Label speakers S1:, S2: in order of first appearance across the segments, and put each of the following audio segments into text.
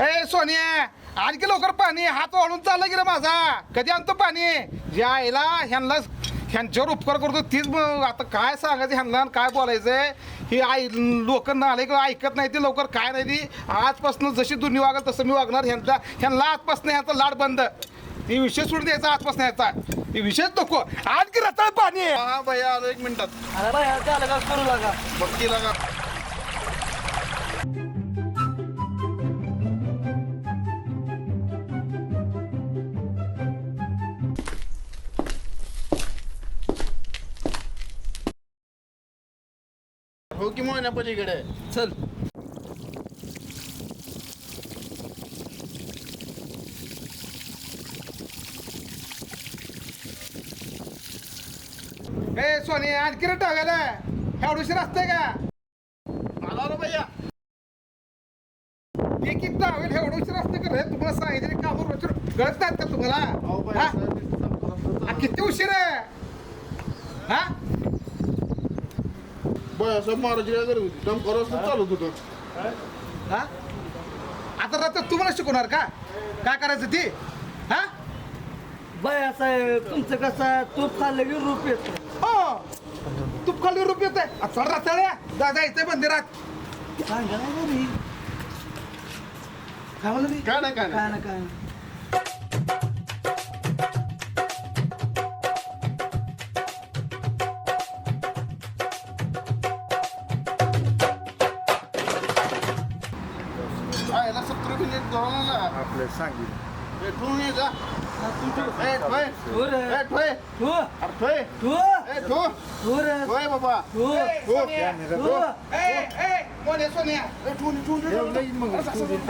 S1: ए सोनिया आणखी लवकर पाणी हात वाढून चालला की रे माझा. कधी आणतो पाणी? ज्या आईला ह्यांना ह्यांच्यावर उपकार करतो तीच मग आता काय सांगायचं ह्यांना काय बोलायचंय ही आई लोक आले किंवा ऐकत नाही ते लवकर काय नाही ती. आजपासून जशी दुनिया वागल तसं मी वागणार. ह्यांचा ह्यांना आजपासून ह्यांचा लाड बंद. ती विषय सोडून द्यायचा आजपासून ह्याचा. ती विषय नको. आणखी रताळ पाणी.
S2: हा भैया आलो एक मिनिटात.
S3: अरे का? करू लागा.
S2: बघती लागा. हो की मोहन्या पलीकडे
S3: चल.
S1: ए सोनी आणखी रे टाकायला एवढीशी रस्ते का?
S2: आला रे भैया
S1: एक एक टावेल एवढीशी रस्ते का रे? तुम्हाला सांगितले कामं रोजच्या गळत नाहीत का तुम्हाला? हा? आ, किती उशीर आहे? हा?
S2: महाराज घरी होती. दम करत चालू होतं.
S1: हा? आता रात्र तुम्हाला शिकवणार का? काय करायचं ती? हा?
S3: बाय असं आहे, तुमचं कसं तूप खाल्लं की रूप येतं.
S1: हो. तू खाली रूप येत आहे चढ रातळ्या जा जायचंय मंदिरात
S3: सांगा ना घरी.
S1: काय म्हणलं?
S2: काय नाही काय
S3: काय
S2: नाही
S3: ना काय ना.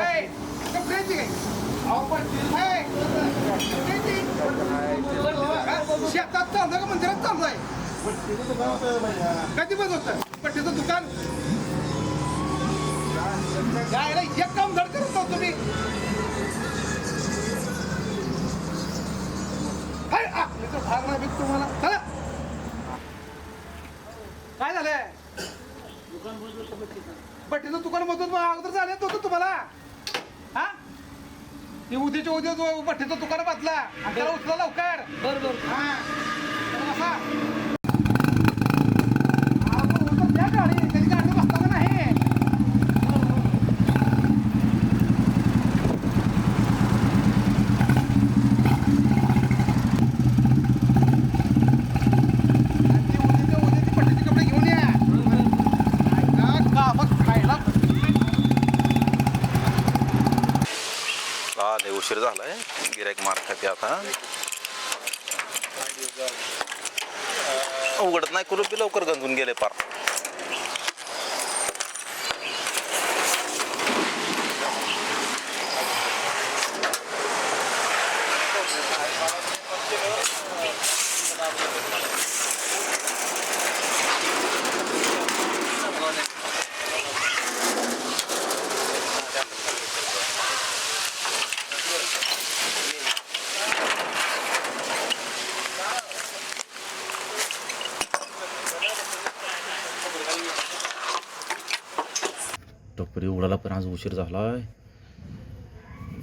S2: ए,
S1: कपड्याची. शेतात चाललं का मंदिरात चाललंय कधी बंद होत पट्टीचं दुकान जायला एक काम धड करत तुम्ही भाग नाही भेट तुम्हाला. चला. काय झालंय? पट्टीचं दुकान मधून अगोदर झालं होतं तुम्हाला. हा? ती उद्याच्या उद्या जो पट्टीचं दुकान आणि त्याला उचला लवकर.
S3: बरोबर
S1: हा तर बसा. अहो, पण उचलून द्या गाडी कधी गाडी बसता का नाही आणि ती उद्याच्या उद्या ती पट्टीचे कपडे घेऊन या ऐका, कामात खायला
S4: हा लय उशीर झालाय गिरायक मार खाते आता. उघडत नाही कुलूप लवकर गंजून गेले पार. टपरी उडाला पण आज उशीर झालाय.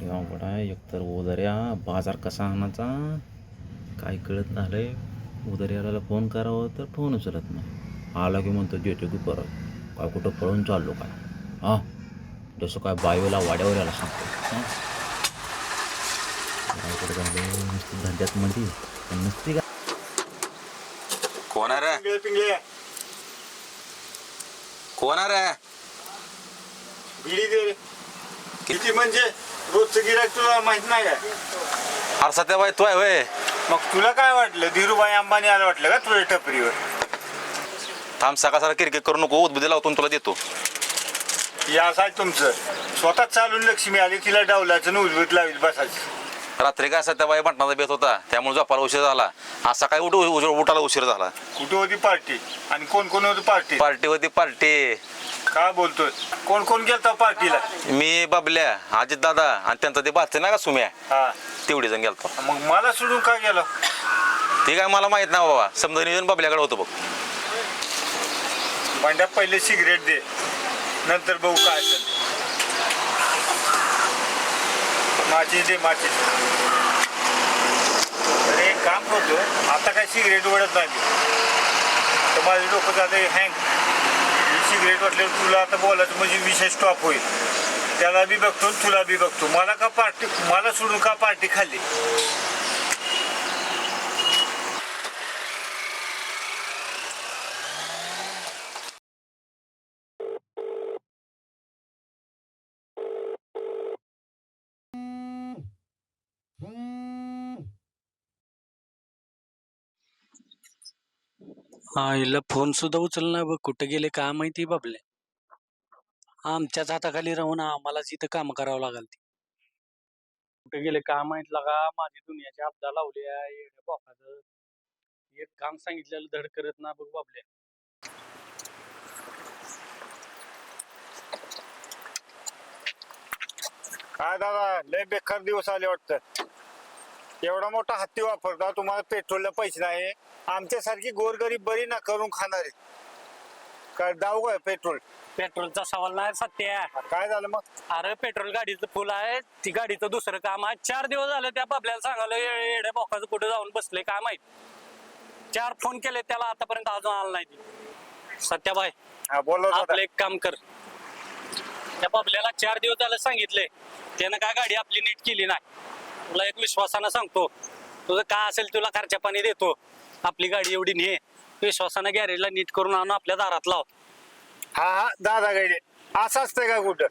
S4: लय अवघड आहे. एकतर उदर्या बाजार कसा आणायचा? काय कळत झालंय उदर्याला फोन करावं तर फोन उचलत नाही. आला की म्हणतो देतो की परत. काय कुठं पळून चाललो काय? हा. जसं काय बायोला वाड्यावर यायला सांगतो. काय झालं? नुसतं धंद्यात मध्ये पण नसते का? कोण आहे रे?
S2: पिंगळे, पिंगळे.
S4: कोण आहे रे?
S2: बिडी दे. किती म्हणजे रोजचं गिरायक तुला माहीत नाही काय
S4: अरे सध्या बाई तो आहे होय.
S2: मग तुला काय वाटलं? धीरूभाई अंबानी आलं वाटलं का तुझ्या टपरीवर?
S4: थांब सकाळ सकाळ किरकिर करू नको. उद्बुद्धी लावतो आणि तुला देतो.
S2: या असं आहे तुमचं. स्वतः चालून लक्ष्मी आली तिला डावलाचं आणि उजवीत लावीत बसायचं.
S4: रात्री काय सध्या बाई मटणाचा बेत होता त्यामुळे झोपायला उशीर झाला. आज सकाळी उठ उठ- उठायला उशीर झाला.
S2: कुठं होती पार्टी? आणि कोण कोण होती पार्टी?
S4: पार्टी होती पार्टी.
S2: काय बोलतोय? कोण कोण गेलता पार्टीला?
S4: मी बाबल्या अजित दादा आणि त्यांचा ते बाचे ना का सुम्या?
S2: हा.
S4: तेवढी जण गेलतो.
S2: मग मला सोडून का गेलो?
S4: ते काय मला माहीत नाही बाबा. समजा नियोजन बाबल्याकडे होतं बघ.
S2: भांड्या पहिले सिगरेट दे. नंतर बघू काय असेल. माचीस दे माचीस अरे एक काम करतो. आता काय सिगरेट ओढत नाही तर माझे डोकं जाते हँग सिगरेट वाटल्यावर तुला आता बोलायचं म्हणजे विषय स्टॉप होईल. त्याला बी बघतो आणि तुला बी बघतो. मला का पार्टी मला सोडून का पार्टी खाल्ली?
S5: हा हिला फोन सुद्धा उचलला बघ. कुठे गेले काय माहिती बाबले. आमच्याच हाताखाली राहून आम्हालाच इथं काम करावं लागल ती. कुठे गेले काय माहीत लागा माझी दुनियाची आपदा लावली आहे बोकाचं. एक काम सांगितलेलं धड करत ना बघ बापले
S2: काय दादा लय बेकार दिवस आले वाटतं. एवढा मोठा हत्ती वापरता तुम्हाला पेट्रोलला पैसे नाही. आमच्यासारखी गोरगरीब बरी ना करून खाणारे. काय दाऊ काय पेट्रोल?
S5: पेट्रोलचा सवाल नाही सत्य.
S2: काय झालं मग?
S5: अरे पेट्रोल गाडीचं फुल आहे. ती गाडीचं दुसरं काम आहे. चार दिवस झाले त्या बाबल्याला सांगायला ये- येड्या बोकाचं कुठे जाऊन बसले काय माहीत. चार फोन केले त्याला आतापर्यंत अजून आला नाही ती. सत्याबाई
S2: हा.
S5: आपलं एक काम कर. त्या बाबल्याला चार दिवस झालं सांगितले. त्यानं काय गाडी आपली नीट केली नाही. तुला एक विश्वासानं सांगतो. तुझं काय असेल तुला खर्चा पाणी देतो. आपली गाडी एवढी ने विश्वासानं गॅरेजला नीट करून आणून आपल्या दारात लाव
S2: हा हा दादा गाडे. असं असतंय का कुठं?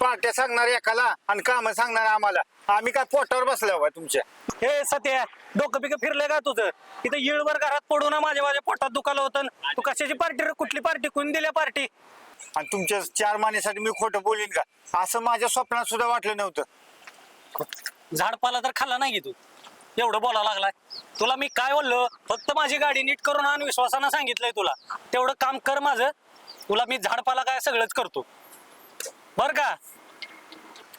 S2: पार्ट्या सांगणार एकाला आणि काम सांगणार आम्हाला. आम्ही काय पोटावर बसलो का तुमच्या.
S5: हे सत्या डोकं बिकं फिरलंय का तुझं? इथं येळभर घरात पडू ना माझ्या माझ्या पोटात दुखालं होतं तू कशाची पार्टी रे कुठली पार्टी कोण दिल्या पार्टी
S2: आणि तुमच्या चार मानेसाठी मी खोटं बोलीन का? असं माझ्या स्वप्नात सुद्धा वाटलं नव्हतं.
S5: झाडपाला तर खाल्ला नाही की तू. एवढं बोला लागलाय. तुला मी काय बोललो? फक्त माझी गाडी नीट करून आण विश्वासानं सांगितलंय तुला. तेवढं काम कर माझं. तुला मी झाडपाला काय सगळंच करतो. बर का?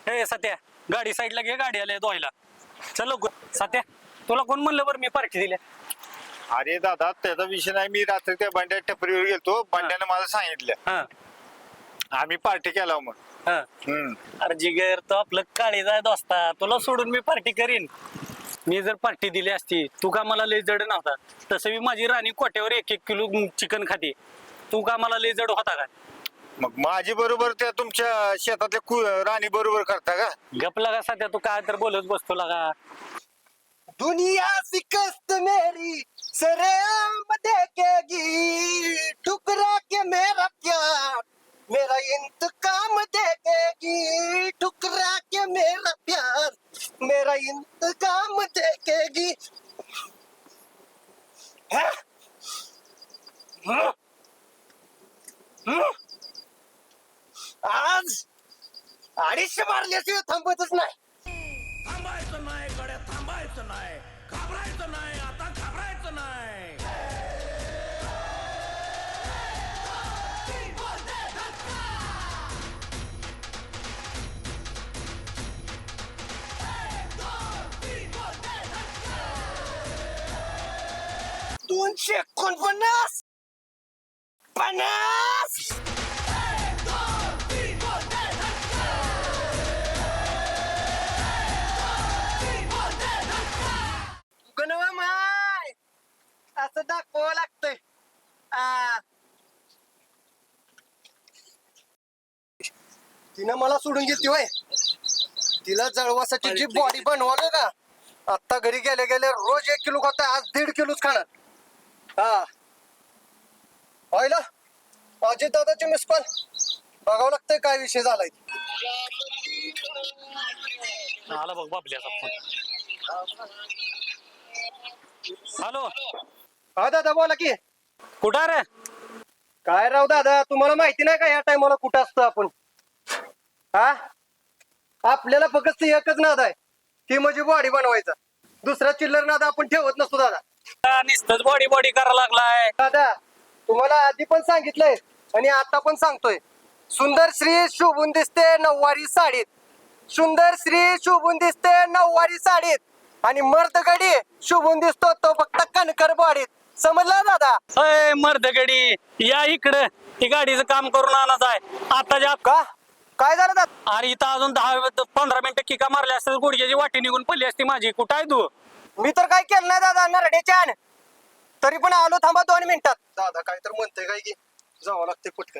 S5: हे सत्या गाडी साईडला घे गाडी आले धुवायला. चल सत्या तुला कोण म्हणलं बरं मी पार्टी दिल्या?
S2: अरे दादा त्याचा विषय नाही. मी रात्री त्या बंड्या टपरीवर गेलतो. बंड्याने मला सांगितलं.
S5: हा.
S2: आम्ही पार्टी केला मग.
S5: हा.
S2: हम्म.
S5: अरे जिगर तो आपलं काळी जाय दोस्ता. तुला सोडून मी पार्टी करीन. मी जर पार्टी दिली असती तू का मला लय जड नव्हता? तसं मी माझी राणी कोट्यावर एक एक किलो चिकन खाते. तू का मला लय जड होता का?
S2: मग माझी बरोबर त्या तुमच्या शेतातल्या कु- राणी बरोबर करता का?
S5: गप लगा सध्या तू काय तर बोलत बसतो लगा.
S3: दुनिया शिकस्त मेरी सरेआम देखेगी ठुकरा के मेरा प्यार मेरा इंतकाम देखेगी ठुकरा के मेरा प्यार मेरा इंतकाम देखेगी हैं? हं? हं? आज अडीचशे थांबतच नाही.
S6: थांबायचं नाही गड्या थांबायचं नाही. घाबरायचं नाही. आता
S3: तिनं मला सोडून गेली होय. तिला जळवासाठी जी बॉडी बनवलं का आता घरी गेले गेले रोज एक किलो खाता आज दीड किलोच खाणार. हा. पाहिलं? अजित दादाचे मिस कॉल बघावं लागतंय काय विषय झालाय.
S5: आला बघ फोन हॅलो
S3: हा दादा बोला की.
S5: कुठं रे?
S3: काय राव दादा तुम्हाला माहिती नाही का या टायमाला कुठं असतो आपण? हा? आपल्याला फक्त एकच नाद आहे. ती म्हणजे बॉडी बनवायचा. दुसरा चिल्लर नाद आपण ठेवत नसतो दादा.
S5: नुसतंच बॉडी बॉडी करायला लागलाय.
S3: दादा तुम्हाला आधी पण सांगितलंय आणि आता पण सांगतोय. सुंदर श्री शोभून दिसते नऊवारी साडीत. सुंदर श्री शोभून दिसते नऊवारी साडीत. आणि मर्द गडी शोभून दिसतो तो फक्त कणकर बॉडीत समजला दादा?
S5: अय मर्दगडी या इकडं. ही गाडीचं काम करून आणत आहे. आता ज्या
S3: का? काय झालं दादा
S5: अरे इथं अजून दहा पंधरा मिनिटं किका मारल्या असतात गुडघ्याची वाटी निघून पडली असती माझी. कुठं आहे तू?
S3: मी तर काय केलं नाही दादा नरडे छान. तरी पण आलो थांबा दोन मिनिटात. दादा काय तर म्हणतोय काय की जावं लागते पटकन.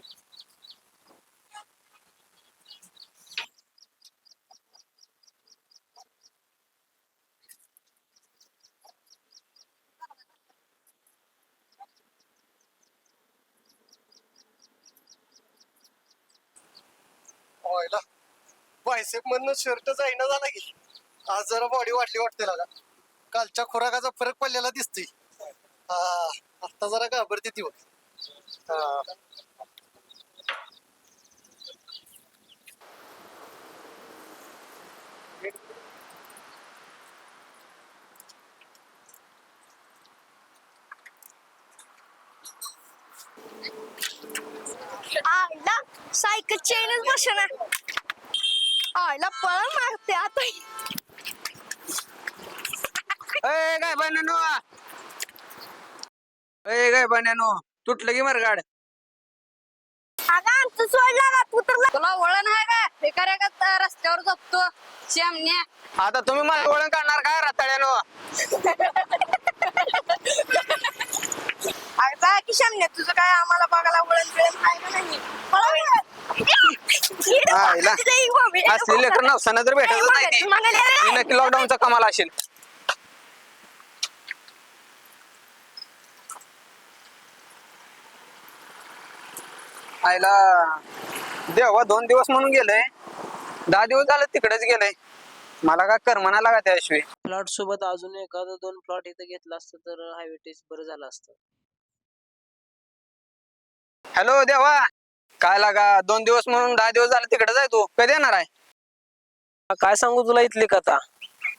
S3: व्हायला बायसेप मधनं शर्ट जाईना झाला की. आज जरा बॉडी वाढली वाटते लागा कालच्या खुराकाचा फरक पडलेला दिसतोय. हा आता जरा घाबरते ती बघ. हा.
S7: सायकल चेनच बसना. आईला पळा मारते आता.
S8: अय काय बनानो? अय काय बनानो? तुटलं की मरगाड
S7: अगं आमचं सोडला ना तू तर तुला वळण आहे का? बेकार का रस्त्यावर जपतो शेमण्या.
S8: आता तुम्ही मला ओळख काढणार काय रताळ्यानो?
S7: अरे बा की शेमण्या तुझं काय आम्हाला बघायला वळण बिळण आहे का नाही? पळा.
S8: असली लेकर नवसानं जर भेटत नाही ती, नक्की लॉकडाऊनचा कमाल असेल. आईला देवा दोन दिवस म्हणून गेलंय. दहा दिवस झालं तिकडेच गेलंय. मला काय करमना लागा त्याशिवाय
S9: प्लॉट सोबत अजून एखादं दोन प्लॉट इथं घेतलं असतं तर हायवे टेस्ट बरं झालं असतं.
S8: हॅलो देवा. काय लागा दोन दिवस म्हणून दहा दिवस झाले तिकडे जाय तू. कधी येणार आहे?
S9: काय सांगू तुला इथली कथा?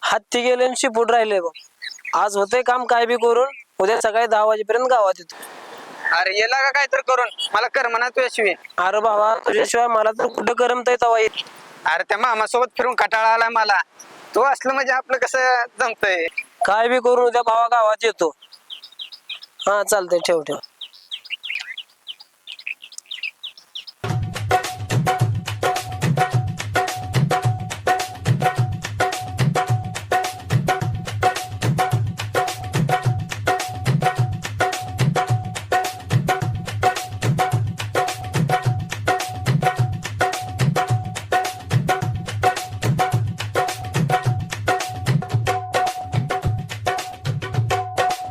S9: हत्ती गेले आणि शिपूट राहिले बघ. आज होतंय काम काय बी करून उद्या सकाळी दहा वाजेपर्यंत गावात येतो.
S8: अरे ये लागा काय तर करून? मला करमना तुझ्याशिवाय.
S9: अरे बाबा तुझ्याशिवाय मला तर कुठं करमतंय तवा येत.
S8: अरे त्या मामासोबत फिरून कटाळा आलाय मला. तू असलं म्हणजे आपलं कसं जमतंय?
S9: काय बी करून उद्या भावा गावात येतो. हा चालतंय ठेव ठेव.